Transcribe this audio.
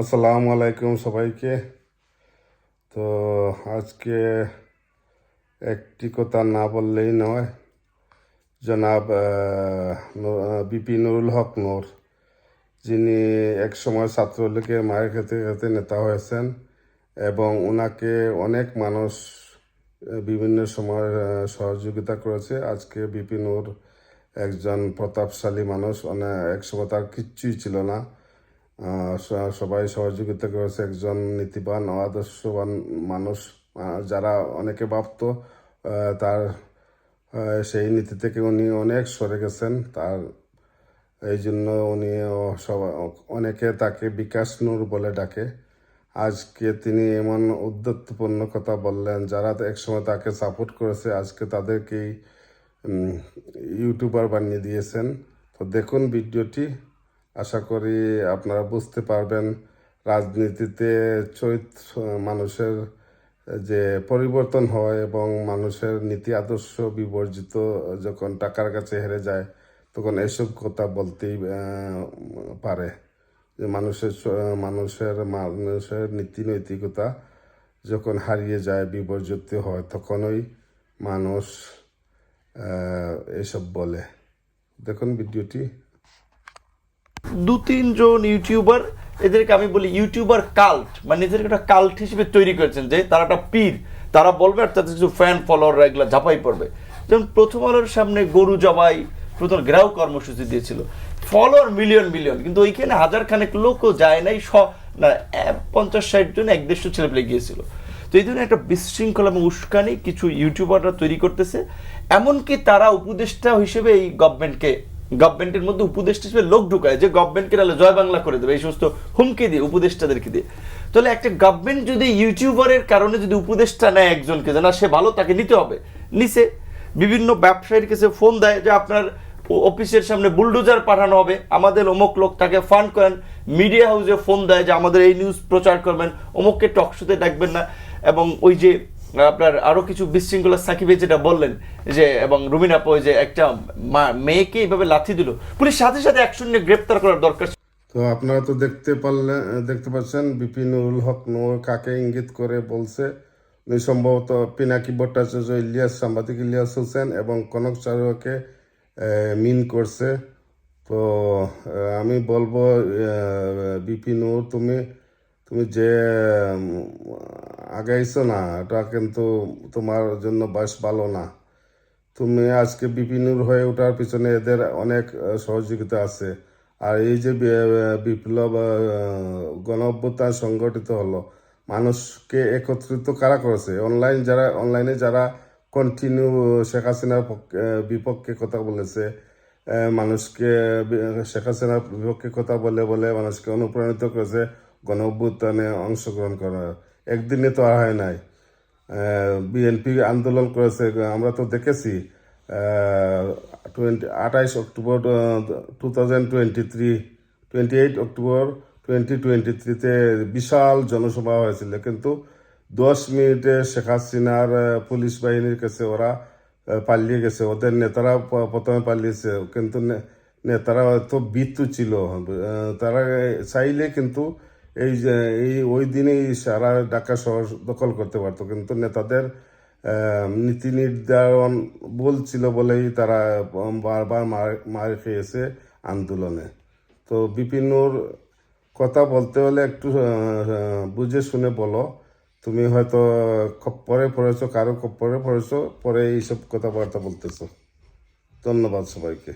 আসসালামু আলাইকুম সবাইকে। তো আজকে একটি কথা না বললেই নয়। জনাব বিপি নুরুল হক নূর, যিনি একসময় ছাত্রলীগের মায়ের খেতে খেতে নেতা হয়েছেন এবং ওনাকে অনেক মানুষ বিভিন্ন সময় সহযোগিতা করেছে। আজকে বিপি নূর একজন প্রতাপশালী মানুষ। মানে একসময় তার কিচ্ছুই ছিল না। সবাই সহযোগিতা করেছে একজন নীতিবান, আদর্শবান মানুষ। যারা অনেকে ভাবত তার সেই নীতি থেকে উনি অনেক সরে গেছেন। তার, এই জন্য উনি সব, অনেকে তাকে বিকাশ নূর বলে ডাকে। আজকে তিনি এমন উদ্যত্তপূর্ণ কথা বললেন, যারা একসময় তাকে সাপোর্ট করেছে, আজকে তাদেরকেই ইউটিউবার বানিয়ে দিয়েছেন। তো দেখুন ভিডিওটি। আশা করি আপনারা বুঝতে পারবেন রাজনীতিতে চরিত্র, মানুষের, যে পরিবর্তন হয় এবং মানুষের নীতি আদর্শ বিবর্জিত যখন টাকার কাছে হেরে যায়, তখন এসব কথা বলতেই পারে। যে মানুষের মানুষের মানুষের নীতি নৈতিকতা যখন হারিয়ে যায়, বিবর্জিত হয়, তখনই মানুষ এসব বলে। দেখুন ভিডিওটি। দু তিনজন ইউটিউবার এদেরকে আমি বলি ইউটিউবার কাল্ট মানে এদেরকে একটা কাল্ট হিসেবে তৈরি করেছেন যে তারা একটা পীর, তারা বলবে আর তাদের কিছু ফ্যান ফলোয়াররা এগুলো ঝাঁপাই পড়বে। যেমন প্রথম আলোর সামনে গরু জবাই, প্রথম গ্রাহ কর্মসূচি দিয়েছিল। ফলোয়ার মিলিয়ন মিলিয়ন কিন্তু ওইখানে হাজার খানেক লোকও যায় নাই, স, না পঞ্চাশ, ষাট জন এক দেড়শো ছেলেপেলে গিয়েছিল। তো এই ধরনের একটা বিশৃঙ্খল এবং উস্কানি কিছু ইউটিউবাররা তৈরি করতেছে। এমনকি তারা উপদেষ্টা হিসেবে এই গভর্নমেন্টকে গভর্নমেন্টের মধ্যে উপদেষ্টা হিসেবে লোক ঢুকায় যে গভর্নমেন্টকে তাহলে জয় বাংলা করে দেবে, এই সমস্ত হুমকি দিয়ে, উপদেষ্টাদেরকে দিয়ে। তাহলে একটা গভর্নমেন্ট যদি ইউটিউবারের কারণে যদি উপদেষ্টা নেয় একজনকে, যে না, সে ভালো, তাকে নিতে হবে নিচে বিভিন্ন ব্যবসায়ীর কাছে ফোন দেয় যে, আপনার অফিসের সামনে বুলডোজার পাঠানো হবে। আমাদের অমুক লোক তাকে ফান্ড করেন মিডিয়া হাউসে ফোন দেয় যে, আমাদের এই নিউজ প্রচার করবেন। অমুককে টকশোতে ডাকবেন না। এবং ওই যে আপনার আরও কিছু বিশৃঙ্খলা সাকিবে যেটা বললেন, যে এবং রুমিনা আপা যে একটা মেয়েকে এইভাবে লাথি দিল। পুলিশ সাথে সাথে অ্যাকশন নিয়ে গ্রেপ্তার করার দরকার তো আপনারা তো দেখতে পারলেন দেখতে পাচ্ছেন বিপিনুল হক নূর কাকে ইঙ্গিত করে বলছে। উনি সম্ভবত পিনাকি ভট্টাচার্য ইলিয়াস, সাংবাদিক ইলিয়াস হোসেন এবং কনক চারুয়াকে মিন করছে। তো আমি বলব বিপিনুর তুমি তুমি যে আগাইছো না, এটা কিন্তু তোমার জন্য বয়স ভালো না। তুমি আজকে বিপিনুর হয়ে ওঠার পিছনে এদের অনেক সহযোগিতা আছে। আর এই যে বিপ্লব গণ সংগঠিত হলো, মানুষকে একত্রিত কারা করেছে? অনলাইন যারা অনলাইনে যারা কন্টিনিউ শেখ হাসিনার পক্ষে- বিপক্ষে কথা বলেছে মানুষকে শেখ হাসিনার বিপক্ষে কথা বলে বলে মানুষকে অনুপ্রাণিত করেছে। গণ অভ্যুত্থানে অংশগ্রহণ করা। একদিনে তো আর হয় নাই। বিএনপি আন্দোলন করেছে। আমরা তো দেখেছি টোয়েন্টি আঠাইশ October two thousand twenty three twenty eight October twenty twenty থ্রিতে বিশাল জনসভা হয়েছিল। কিন্তু দশ মিনিটে শেখ হাসিনার পুলিশ বাহিনীর কাছে ওরা পালিয়ে গেছে। ওদের নেতারা প্রথমে পালিয়েছে। কিন্তু নেতারা তো বিত্তু ছিল। তারা চাইলে কিন্তু এই যে, এই ওই দিনেই সারা ঢাকা শহর দখল করতে পারতো। কিন্তু নেতাদের নীতি নির্ধারণ বলছিল বলেই তারা বারবার মার মার খেয়েছে আন্দোলনে। তো বিপিনুর কথা বলতে হলে একটু বুঝে শুনে বলো। তুমি হয়তো খপ্পরে পড়েছো, কারও খপ্পরে পড়েছো, পরে এইসব কথাবার্তা বলতেছো। ধন্যবাদ সবাইকে।